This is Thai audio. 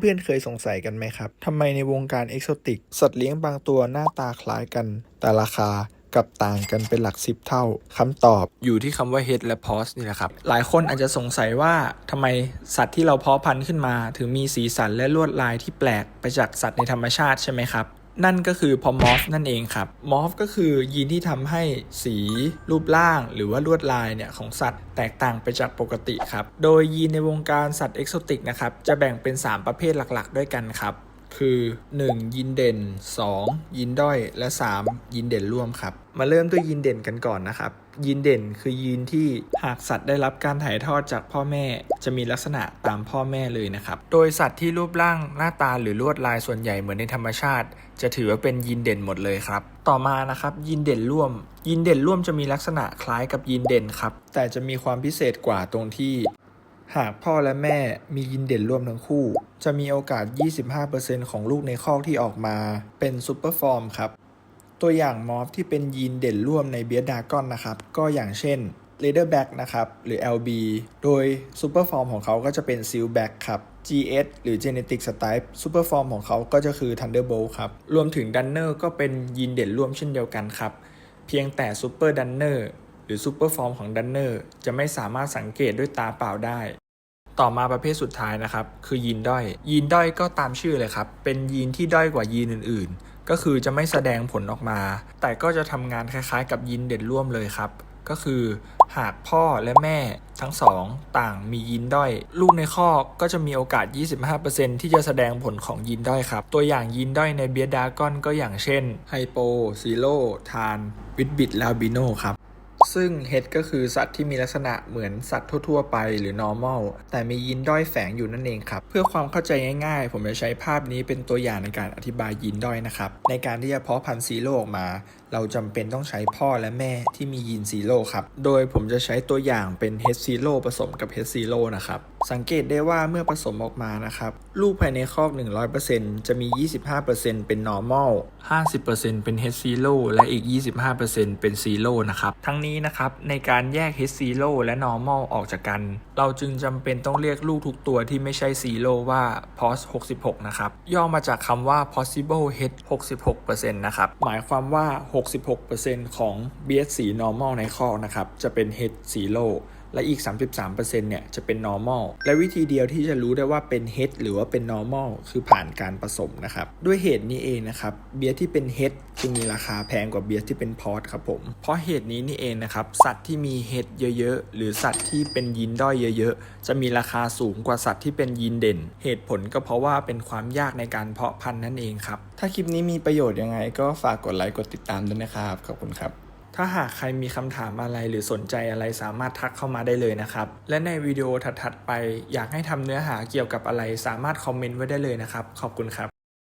เพื่อนๆเคยสงสัยกันไหมครับทำไมในวงการเอกโซติก สัตว์เลี้ยงบางตัวหน้าตาคล้ายกัน แต่ราคากับต่างกันเป็นหลักสิบเท่าคำตอบอยู่ที่คำว่า head และ paws นี่แหละครับ หลายคนอาจจะสงสัยว่าทำไมสัตว์ที่เราเพาะพันธุ์ขึ้นมา ถึงมีสีสันและลวดลายที่แปลกไปจากสัตว์ในธรรมชาติใช่ไหมครับ นั่นก็คือพอมอฟนั่นเองครับมอฟก็คือยีนที่ทำให้สีรูปร่าง หรือว่าลวดลายเนี่ยของสัตว์แตกต่างไปจากปกติครับ โดยยีนในวงการสัตว์เอกโซติกนะครับจะแบ่งเป็น 3 ประเภทหลักๆ ด้วยกันครับ คือ 1. ยินเด่น 2. ยินด้อย และ 3. ยินเด่นร่วมครับ มาเริ่มด้วยยินเด่นกันก่อนนะครับ ยีนเด่นคือยีนที่หากสัตว์ได้รับการถ่ายทอดจากพ่อแม่ จะมีลักษณะตามพ่อแม่เลยนะครับ โดยสัตว์ที่รูปร่างหน้าตาหรือลวดลายส่วนใหญ่เหมือนในธรรมชาติ จะถือว่าเป็นยีนเด่นหมดเลยครับ ต่อมานะครับยีนเด่นร่วม ยีนเด่นร่วมจะมีลักษณะคล้ายกับยีนเด่นครับ แต่จะมีความพิเศษกว่าตรงที่ หากพ่อและแม่มียีนเด่นร่วมทั้งคู่ จะมีโอกาส 25%ของลูกในคอกที่ออกมาเป็นซูเปอร์ฟอร์มครับ ตัวอย่างมอฟที่เป็นยีนเด่นร่วมในเบียดากอนนะครับ ก็อย่างเช่น Leatherback นะครับ หรือ LB โดยซูเปอร์ฟอร์มของเขาก็จะเป็น Silverback ครับ GS หรือ Genetic Stripe ซูเปอร์ฟอร์มของเขาก็จะคือ Thunderbolt ครับ รวมถึง Dunner ก็เป็นยีนเด่นร่วมเช่นเดียวกันครับ เพียงแต่ Super Dunner หรือ Super Form ของ Dunner จะไม่สามารถสังเกตด้วยตาเปล่าได้ ต่อมาประเภทสุดท้ายนะครับ คือยีนด้อย ยีนด้อยก็ตามชื่อเลยครับ เป็นยีนที่ด้อยกว่ายีนอื่น ๆ ก็คือจะไม่แสดงผลออกมา แต่ก็จะทำงานคล้ายๆ กับยีนเด่นร่วมเลยครับ ก็คือหากพ่อและแม่ทั้งสองต่างมียีนด้อย ลูกในคอกก็จะมีโอกาส 25%ที่จะแสดงผลของยีนด้อยครับ ตัวอย่างยีนด้อยในเบียดากอนก็อย่างเช่นไฮโปซีโรทานวิดบิดลาบิโนครับ ซึ่งเฮดก็คือสัตว์ที่มีลักษณะเหมือนสัตว์ทั่ว ๆ ไปหรือ normal แต่มียีนด้อยแฝงอยู่นั่นเองครับ เพื่อความเข้าใจง่าย ๆ ผมจะใช้ภาพนี้เป็นตัวอย่างในการอธิบายยีนด้อยนะครับ ในการที่จะเพาะพันธุ์ซีโร่ออกมา เราจำเป็นต้องใช้พ่อและแม่ที่มียีนซีโร่ครับ โดยผมจะใช้ตัวอย่างเป็นเฮดซีโร่ผสมกับเฮดซีโร่นะครับ สังเกตได้ว่าเมื่อผสมออกมานะครับ ลูกภายในคอก 100%จะมี 25%เป็น normal 50%เป็น H zero และอีก 25%เป็น zero นะครับ ทั้งนี้นะครับในการแยก H zero และ normal ออกจากกัน เราจึงจำเป็นต้องเรียกลูกทุกตัวที่ไม่ใช่ zero ว่า pos 66 นะครับ ย่อมาจากคำว่า possible H 66%นะครับ หมายความว่า 66%ของ BSC normal ในคอนะครับ จะเป็น H 0 และอีก 33%เนี่ยจะเป็น normal และวิธีเดียวที่จะรู้ได้ว่าเป็น head หรือว่าเป็น normal คือผ่านการผสมนะครับ ด้วยเหตุนี้เองนะครับ เบียร์ที่เป็น head จึงมีราคาแพงกว่าเบียร์ที่เป็น pot ครับผม เพราะเหตุนี้นี่เองนะครับ สัตว์ที่มี head เยอะๆ หรือสัตว์ที่เป็นยีนด้อยเยอะๆ จะมีราคาสูงกว่าสัตว์ที่เป็นยีนเด่น เหตุผลก็เพราะว่าเป็นความยากในการเพาะพันธุ์นั่นเองครับ ถ้าคลิปนี้มีประโยชน์ยังไงก็ฝากกดไลค์กดติดตามด้วยนะครับ ขอบคุณครับ ถ้าหากใครมีคำถามอะไรหรือสนใจอะไรสามารถทักเข้ามาได้เลยนะครับ และในวิดีโอถัดๆไปอยากให้ทำเนื้อหาเกี่ยวกับอะไรสามารถคอมเมนต์ไว้ได้เลยนะครับ ขอบคุณครับ